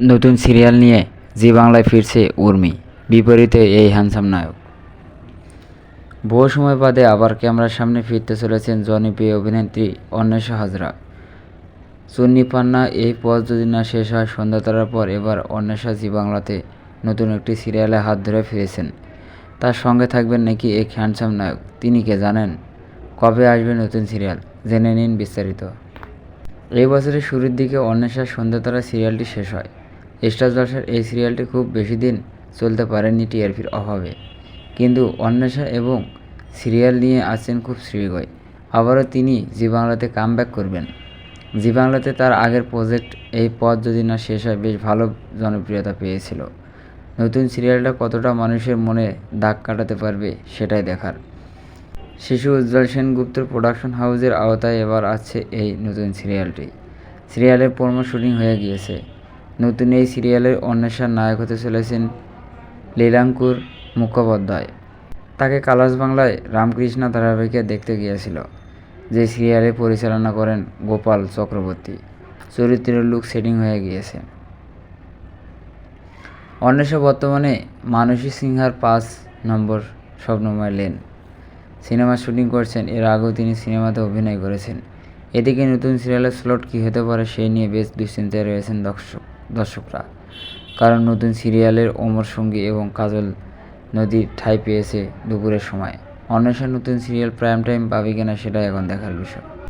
নতুন সিরিয়াল নিয়ে জি বাংলায় ফিরছে উর্মি, বিপরীতে এই হ্যান্ডসাম নায়ক। বহু সময় বাদে আবার ক্যামেরার সামনে ফিরতে চলেছেন জনপ্রিয় অভিনেত্রী অন্বেষা হাজরা। চুন্নি পান্না এই পথ যদি না শেষ হয়, সন্ধ্যা তারার পর এবার অন্বেষা জি বাংলাতে নতুন একটি সিরিয়ালে হাত ধরে ফিরেছেন। তার সঙ্গে থাকবেন নাকি এক হ্যান্ডসাম নায়ক, তিনি কে জানেন? কবে আসবে নতুন সিরিয়াল? জেনে নিন বিস্তারিত। এই বছরের শুরুর দিকে অন্বেষার সন্ধ্যাতারা সিরিয়ালটি শেষ হয়। স্টার জলসার এই সিরিয়ালটি খুব বেশি দিন চলতে পারেনি টিআরপির অভাবে। কিন্তু অন্বেষা এবং সিরিয়াল নিয়ে আছেন খুব শ্রীগয় আবারও তিনি জি বাংলাতে কামব্যাক করবেন। জি বাংলাতে তার আগের প্রজেক্ট এই পথ যদি না শেষ হয়, বেশ ভালো জনপ্রিয়তা পেয়েছিল। নতুন সিরিয়ালটা কতটা মানুষের মনে দাগ কাটাতে পারবে সেটাই দেখার। শিশু উজ্জ্বল সেনগুপ্তর প্রোডাকশন হাউসের আওতায় এবার আছে এই নতুন সিরিয়ালটি। সিরিয়ালের প্রমো শুটিং হয়ে গিয়েছে। নতুন এই সিরিয়ালের অন্বেষার নায়ক হতে চলেছেন লীলাঙ্কুর মুখোপাধ্যায়। তাকে কালাস বাংলায় রামকৃষ্ণ ধারাবাহিকে দেখতে গিয়েছিল, যে সিরিয়ালে পরিচালনা করেন গোপাল চক্রবর্তী। চরিত্রের লুক সেটিং হয়ে গিয়েছে। অন্বেষা বর্তমানে মানসী সিংহার পাঁচ নম্বর স্বপ্নময় লেন। সিনেমা শুটিং করছেন, এর আগেও তিনি সিনেমাতে অভিনয় করেছেন। এদিকে নতুন সিরিয়ালের স্লট কী হতে পারে সেই নিয়ে বেশ দুশ্চিন্তায় রয়েছেন দর্শক। দর্শকরা। কারণ নতুন সিরিয়ালের অমর সঙ্গী এবং কাজল নদীর ঠাঁই পেয়েছে দুপুরের সময়। অন্বেষণ নতুন সিরিয়াল প্রাইম টাইম পাবে কিনা সেটাই এখন দেখার বিষয়।